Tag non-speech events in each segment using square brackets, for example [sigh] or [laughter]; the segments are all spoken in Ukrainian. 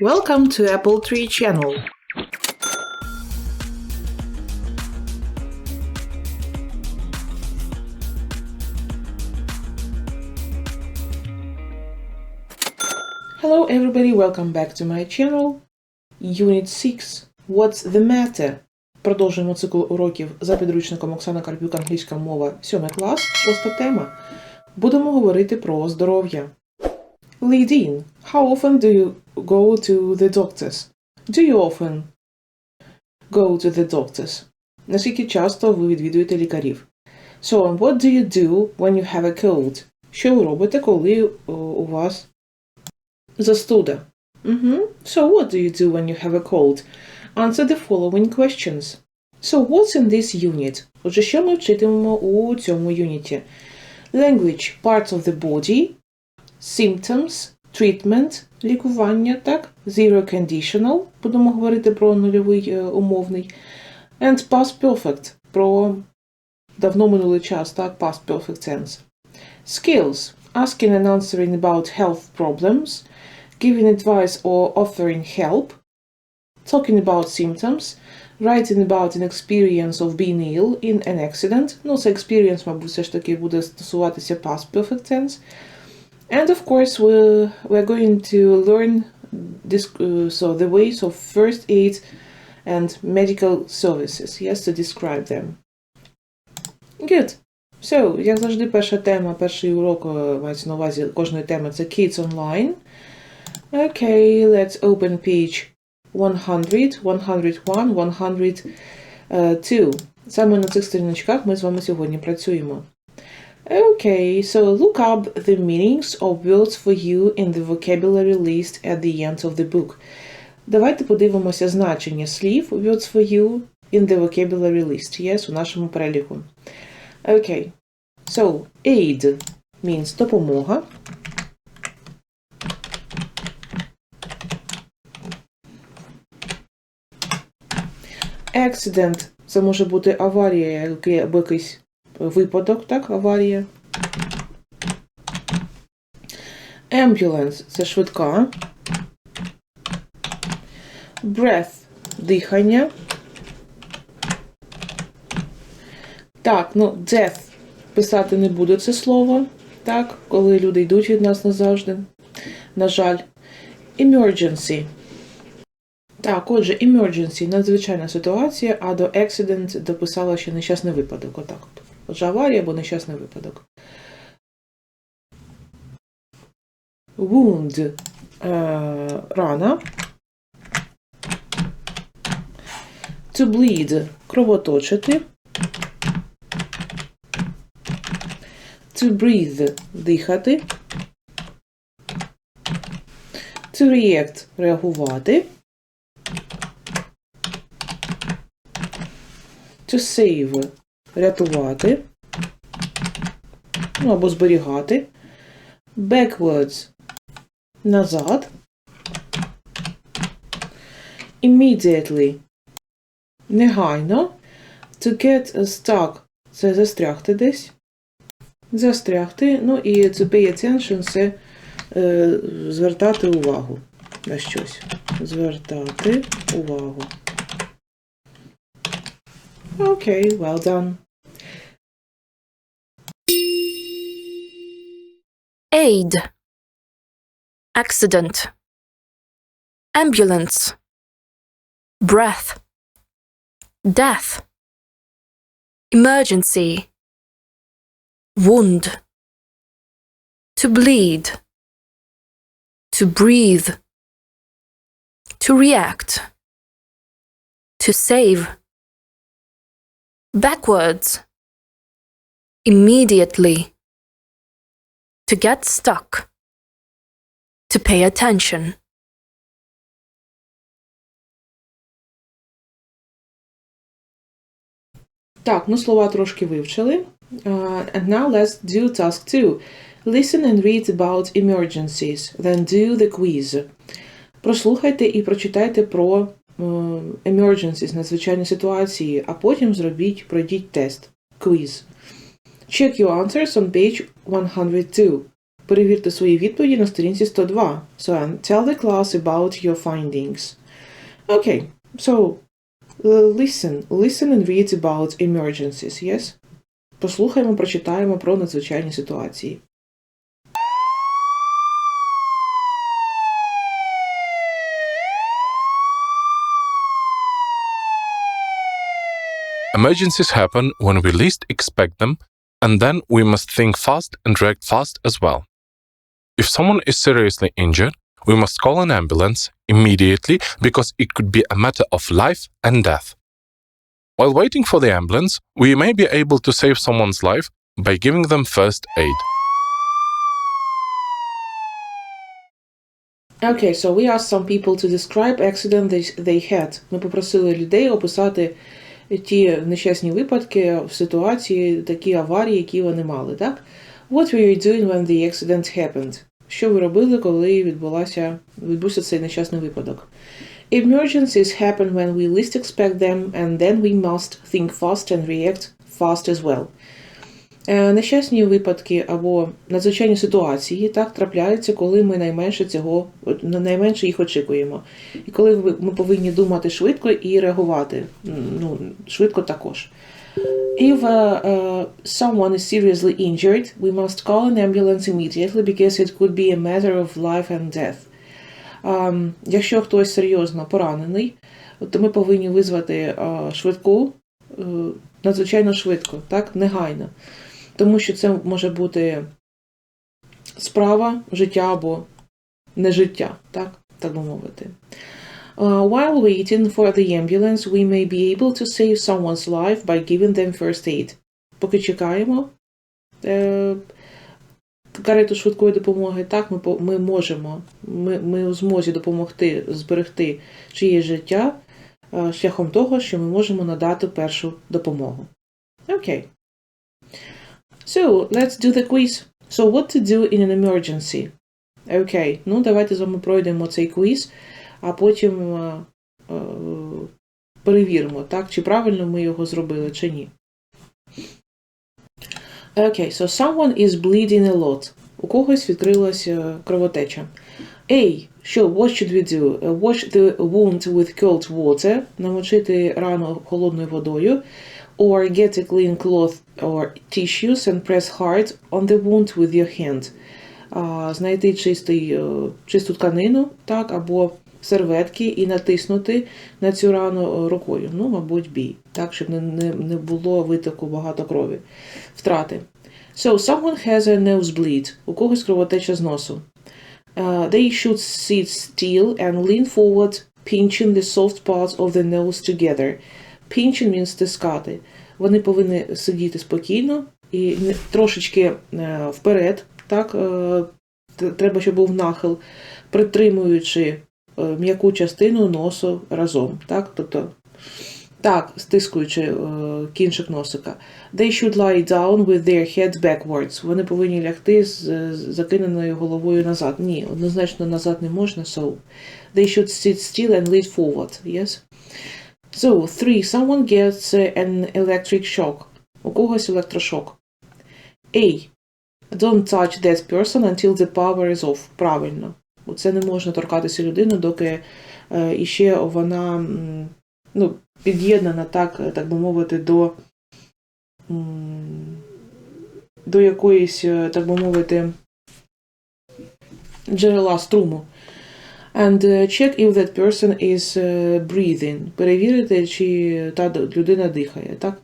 Welcome to Apple Tree Channel. Hello everybody, welcome back to my channel. Unit 6. What's the matter? Продовжуємо цикл уроків за підручником Оксана Карпюк, англійська мова, 7 клас, шоста тема. Будемо говорити про здоров'я. Lead How often do you go to the doctors? Do you often go to the doctors? Наскільки часто ви відвідуєте лікарів? So, what do you do when you have a cold? Що ви робите, коли о, у вас застуда? Mm-hmm. So, what do you do when you have a cold? Answer the following questions. So, what's in this unit? Отже, що ми вчитимемо у цьому юніті? Language – parts of the body, symptoms, treatment, лікування, так? Zero conditional, будемо говорити про нульовий е, умовний. And past perfect, про давно минулий час, так? Past perfect tense. Skills – asking and answering about health problems, giving advice or offering help, talking about symptoms, writing about an experience of being ill in an accident. Ну, це experience, мабуть, все ж таки буде стосуватися past perfect tense. And of course, we're, we're going to learn this, uh, so the ways of first aid and medical services. Yes, to describe them. Good. So, як завжди, перша тема, перший урок е, мається на увазі кожної теми це Kids Online. Okay, let's open page 100, 101, 102. Саме на цих сторіночках ми з вами сьогодні працюємо. Okay, so look up the meanings of words for you in the vocabulary list at the end of the book. Давайте подивимося значення слів words for you in the vocabulary list. Yes, у нашому переліку. Okay. So, aid means допомога. Accident – це може бути аварія, який- або якийсь випадок, так, аварія. Ambulance – це швидка. Breath – дихання. Так, ну, death писати не буду це слово, так, коли люди йдуть від нас назавжди. На жаль. Emergency. Так, отже, emergency – надзвичайна ситуація, а до accident дописала ще нещасний випадок. Отак от. Отже, аварія або нещасний випадок. Wound е, рана. To bleed кровоточити. To breathe дихати. To react реагувати. To save рятувати. Ну або зберігати. Backwards назад. Immediately негайно. To get stuck це застрягти десь. Застрягти. Ну і to pay attention це е, звертати увагу на щось. Звертати увагу. Окей, well done. Aid, accident, ambulance, breath, death, emergency, wound, to bleed, to breathe, to react, to save, backwards, immediately to get stuck, to pay attention. Так, ну слова трошки вивчили. Uh, and now let's do task 2. Listen and read about emergencies, then do the quiz. Прослухайте і прочитайте про е, emergencies, надзвичайні ситуації, а потім зробіть, пройдіть тест, quiz. Check your answers on page 102. Перевірте свої відповіді на сторінці 102. So, and tell the class about your findings. Okay, so uh, listen, listen and read about emergencies, yes? Послухаємо, прочитаємо про надзвичайні ситуації. Emergencies happen when we least expect them, and then we must think fast and react fast as well. If someone is seriously injured, we must call an ambulance immediately because it could be a matter of life and death. While waiting for the ambulance, we may be able to save someone's life by giving them first aid. Okay, so we asked some people to describe accident they, they had. Ми попросили людей описати ті нещасні випадки в ситуації, такі аварії, які вони мали, так? What were you doing when the accident happened? Що ви робили, коли відбулася, відбувся цей нещасний випадок? Emergencies happen when we least expect them, and then we must think fast and react fast as well. Е, Нещасні випадки або надзвичайні ситуації так трапляються, коли ми найменше цього на- найменше їх очікуємо. І коли ми повинні думати швидко і реагувати. Ну, швидко також. If uh, uh, someone is seriously injured, we must call an ambulance immediately because it could be a matter of life and death. Um, якщо хтось серйозно поранений, то ми повинні визвати uh, швидку е, надзвичайно швидко, так, негайно. Тому що це може бути справа, життя або не життя, так, так би мовити. Uh, while waiting for the ambulance, we may be able to save someone's life by giving them first aid. Поки чекаємо е, карету швидкої допомоги, так, ми, ми можемо, ми, ми у змозі допомогти зберегти чиєсь життя е, шляхом того, що ми можемо надати першу допомогу. Окей. So, let's do the quiz. So, what to do in an emergency? Окей, ну давайте з вами пройдемо цей квіз, а потім е, е, перевіримо, так, чи правильно ми його зробили, чи ні. Окей, so someone is bleeding a lot. У когось відкрилася кровотеча. A. Що, what should we do? Wash the wound with cold water. Намочити рану холодною водою. Or get a clean cloth or tissues and press hard on the wound with your hand. Знайти чистий, е, чисту тканину, так, або серветки і натиснути на цю рану е, рукою. Ну, мабуть, бій, так, щоб не, не, не було витоку багато крові. Втрати. So, someone has a nosebleed. У когось кровотеча з носу. Uh, they should sit still and lean forward, pinching the soft parts of the nose together. Pinching means стискати. Вони повинні сидіти спокійно і трошечки е, вперед, так, е, треба, щоб був нахил, притримуючи е, м'яку частину носу разом. Так, тобто, так, стискуючи кінчик носика. They should lie down with their heads backwards. Вони повинні лягти з закиненою головою назад. Ні, однозначно назад не можна, so. They should sit still and lean forward, yes? So, three. Someone gets uh, an electric shock. У когось електрошок. A. Don't touch that person until the power is off. Правильно. Оце не можна торкатися людини, доки е, іще вона ну, під'єднана, так, так би мовити, до, до якоїсь, е, так би мовити, джерела струму. And uh, check if that person is uh, breathing. Перевірити, чи та людина дихає, так?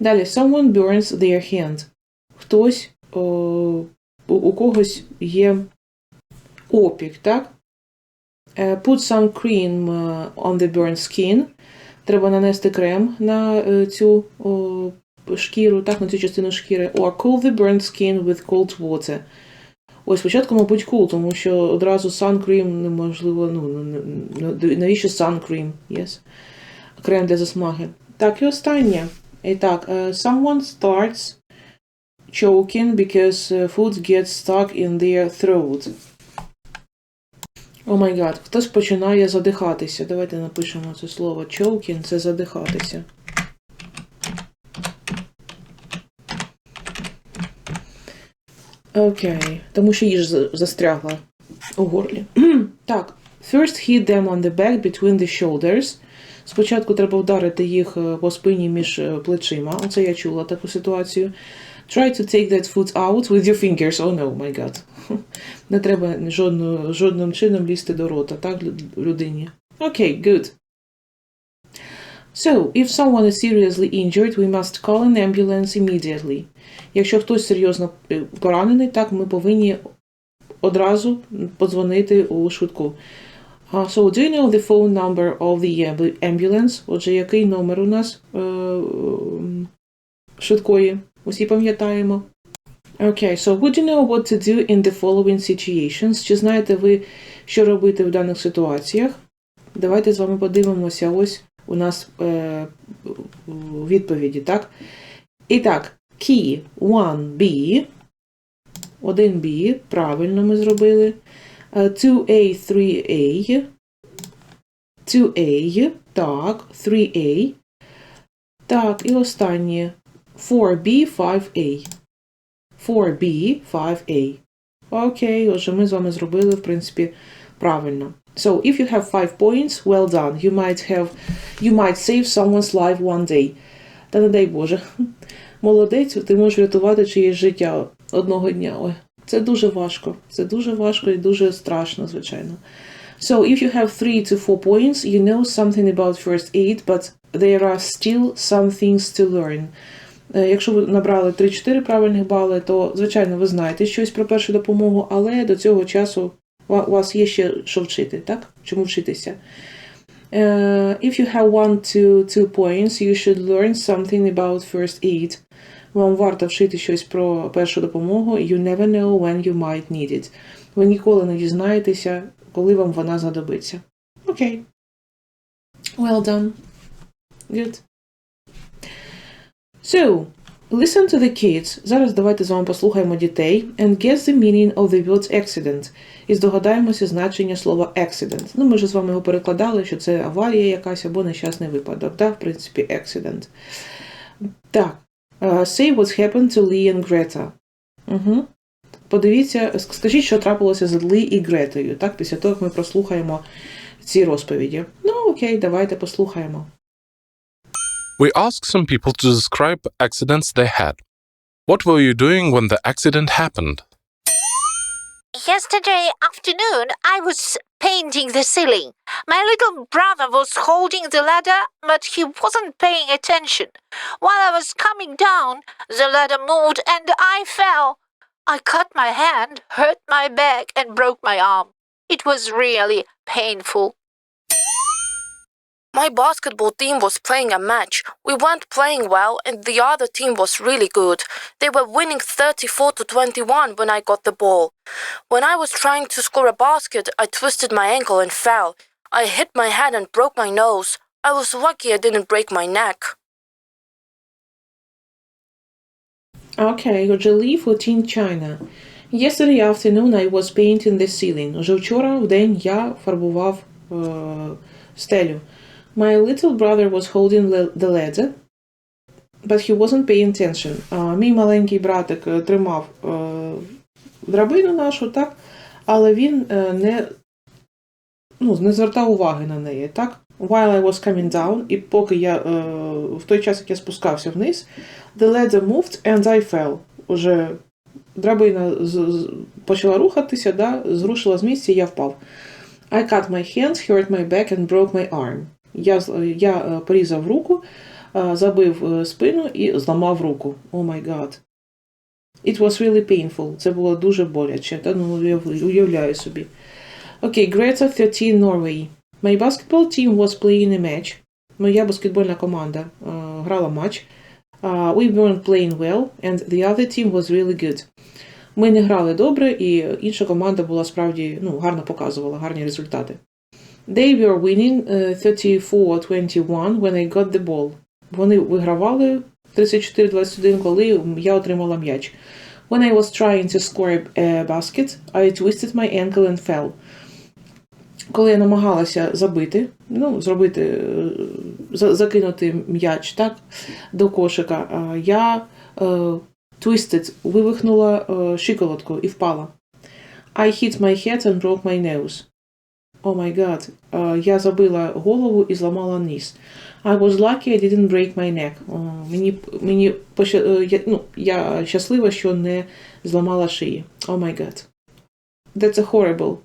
Далі, someone burns their hand. Хтось, о, у, когось є опік, так? Е, Put some cream uh, on the burned skin. Треба нанести крем на е, цю о, шкіру, так, на цю частину шкіри. Or cool the burned skin with cold water. Ось спочатку, мабуть, cool, тому що одразу sun неможливо, ну, ну, ну, навіщо sun cream, yes? Крем для засмаги. Так, і останнє. І так, е, someone starts choking because uh, food gets stuck in their throat. О май гад, хтось починає задихатися. Давайте напишемо це слово. Choking – це задихатися. Окей, тому що їж за- застрягла у горлі. так, first hit them on the back between the shoulders. Спочатку треба вдарити їх е, по спині між е, плечима. Оце я чула таку ситуацію. Try to take that foot out with your fingers. Oh no, my god. [laughs] Не треба жодно, жодним чином лізти до рота, так, лю- людині. Окей, good. So, if someone is seriously injured, we must call an ambulance immediately. Якщо хтось серйозно е, поранений, так ми повинні одразу подзвонити у швидку. Uh, so, do you know the phone number of the ambulance? Отже, який номер у нас м, швидкої? Усі пам'ятаємо. Okay, so would you know what to do in the following situations? Чи знаєте ви, що робити в даних ситуаціях? Давайте з вами подивимося. Ось у нас е, відповіді, так? І так, key 1B. 1B, правильно ми зробили. Е, 2A, 3A. 2A, так, 3A. Так, і останнє 4B, 5A. 4B, 5A. Окей, отже, ми з вами зробили, в принципі, правильно. So, if you have five points, well done. You might have, you might save someone's life one day. Та не дай Боже. [laughs] Молодець, ти можеш врятувати чиєсь життя одного дня. Ой, це дуже важко. Це дуже важко і дуже страшно, звичайно. So, if you have three to four points, you know something about first aid, but there are still some things to learn. Е, Якщо ви набрали 3-4 правильних бали, то, звичайно, ви знаєте щось про першу допомогу, але до цього часу у у вас є ще що вчити, так? Чому вчитися? Е, if you have one to two points, you should learn something about first aid. Вам варто вчити щось про першу допомогу. You never know when you might need it. Ви ніколи не дізнаєтеся, коли вам вона знадобиться. Окей. Well done. Good. So, listen to the kids. Зараз давайте з вами послухаємо дітей and guess the meaning of the word accident. І здогадаємося значення слова accident. Ну, ми вже з вами його перекладали, що це аварія якась або нещасний випадок. Так, в принципі, accident. Так. Uh, say what's happened to Lee and Greta. Угу. Подивіться, скажіть, що трапилося з Лі і Гретою, так, після того, як ми прослухаємо ці розповіді. Ну, окей, давайте послухаємо. We asked some people to describe accidents they had. What were you doing when the accident happened? Yesterday afternoon, I was painting the ceiling. My little brother was holding the ladder, but he wasn't paying attention. While I was coming down, the ladder moved and I fell. I cut my hand, hurt my back, and broke my arm. It was really painful. My basketball team was playing a match. We weren't playing well, and the other team was really good. They were winning 34 to 21 when I got the ball. When I was trying to score a basket, I twisted my ankle and fell. I hit my head and broke my nose. I was lucky I didn't break my neck. Okay, отже, Lee 14 China. Yesterday afternoon I was painting the ceiling. Уже вчора в день я фарбував е, стелю. My little brother was holding the ladder, but he wasn't paying attention. А, мій маленький братик е, тримав е, драбину нашу, так? Але він е, не, ну, не звертав уваги на неї, так? While I was coming down, і поки я е, в той час, як я спускався вниз, The ladder moved and I fell. Уже драбина з- почала рухатися, да, зрушила з місця, і я впав. I cut my hands, hurt my back and broke my arm. Я, я е, порізав руку, е, забив е, спину і зламав руку. Oh my god. It was really painful. Це було дуже боляче. Та, ну, уяв- уявляю собі. Окей, Greta 13 Norway. My basketball team was playing a match. Моя баскетбольна команда е, грала матч. Uh, we weren't playing well, and the other team was really good. Ми не грали добре, і інша команда була справді ну, гарно показувала, гарні результати. They were winning uh, 34-21 when I got the ball. Вони вигравали 34-21, коли я отримала м'яч. When I was trying to score a basket, I twisted my ankle and fell. Коли я намагалася забити, ну, зробити, е, закинути м'яч, так, до кошика, я е, twisted, вивихнула е, щиколотку і впала. I hit my head and broke my nose. Oh my god. Е, я забила голову і зламала ніс. I was lucky I didn't break my neck. О, мені, мені поща- е, я, ну, я щаслива, що не зламала шиї. Oh my god. That's a horrible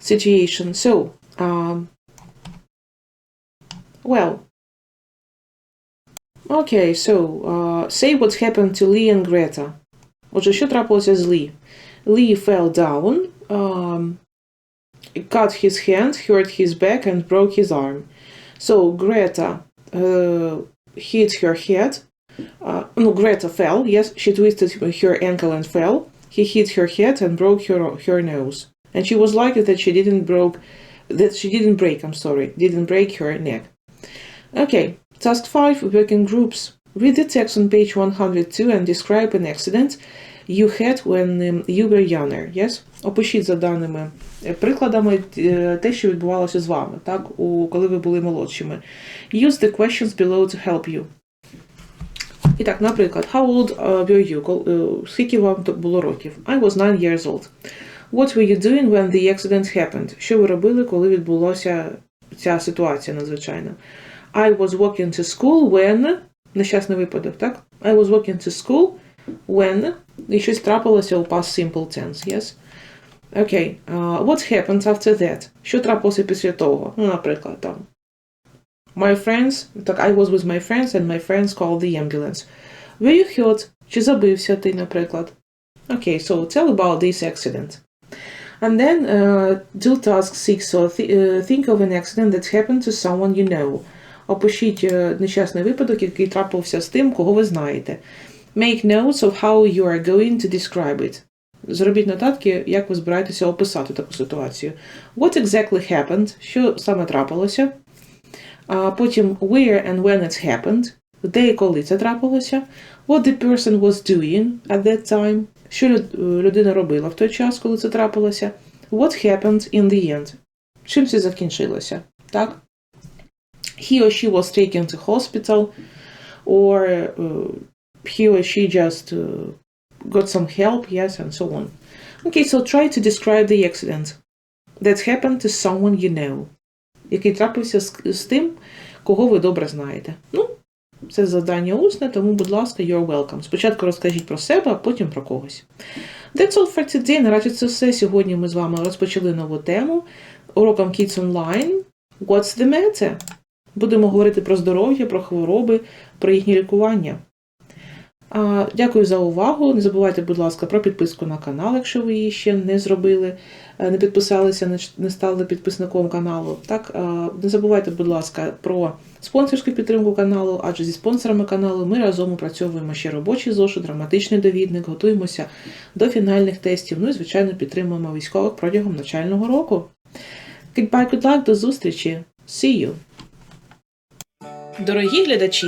situation. So, um, well, okay, so, uh, say what happened to Lee and Greta. Отже, що трапилося з Лі? Lee fell down, um, cut his hand, hurt his back, and broke his arm. So, Greta uh, hit her head. Uh, no, Greta fell. Yes, she twisted her ankle and fell. He hit her head and broke her her nose. And she was lucky that she didn't broke that she didn't break. I'm sorry, didn't break her neck. Okay, task five: working groups. Read the text on page 102 and describe an accident you had when um, you were younger. Yes? Опишіть за даними е, прикладами е, те, що відбувалося з вами, так, у коли ви були молодшими. Use the questions below to help you. І так, наприклад, how old were you? Е, Скільки вам було років? I was 9 years old. What were you doing when the accident happened? Що ви робили, коли відбулася ця ситуація надзвичайна? I was walking to school when... Нещасний випадок, так? I was walking to school when... І щось трапилося у past simple tense, yes? Окей. Uh, what happened after that? Що трапилося після того? Ну, наприклад, там. My friends, так, I was with my friends and my friends called the ambulance. Were you hurt? Чи забився ти, наприклад? Okay, so tell about this accident. And then uh, do task 6. So th- uh, think of an accident that happened to someone you know. Опишіть е, нещасний випадок, який трапився з тим, кого ви знаєте. Make notes of how you are going to describe it. Зробіть нотатки, як ви збираєтеся описати таку ситуацію. What exactly happened? Що саме трапилося? А потім where and when it happened, де і коли це трапилося, what the person was doing at that time, що людина робила в той час, коли це трапилося, what happened in the end, чим це закінчилося, так? He or she was taken to hospital, or uh, he or she just uh, got some help, yes, and so on. Okay, so try to describe the accident that happened to someone you know який трапився з, з тим, кого ви добре знаєте. Ну, це завдання усне, тому, будь ласка, you're welcome. Спочатку розкажіть про себе, а потім про когось. That's all for today. Наразі це все. Сьогодні ми з вами розпочали нову тему уроком Kids Online. What's the matter? Будемо говорити про здоров'я, про хвороби, про їхнє лікування. Дякую за увагу. Не забувайте, будь ласка, про підписку на канал, якщо ви її ще не зробили, е, не підписалися, не стали підписником каналу. Так, е, не забувайте, будь ласка, про спонсорську підтримку каналу, адже зі спонсорами каналу ми разом опрацьовуємо ще робочий зошит, драматичний довідник, готуємося до фінальних тестів. Ну і, звичайно, підтримуємо військових протягом навчального року. Goodbye, good luck, до зустрічі! See you! Дорогі глядачі!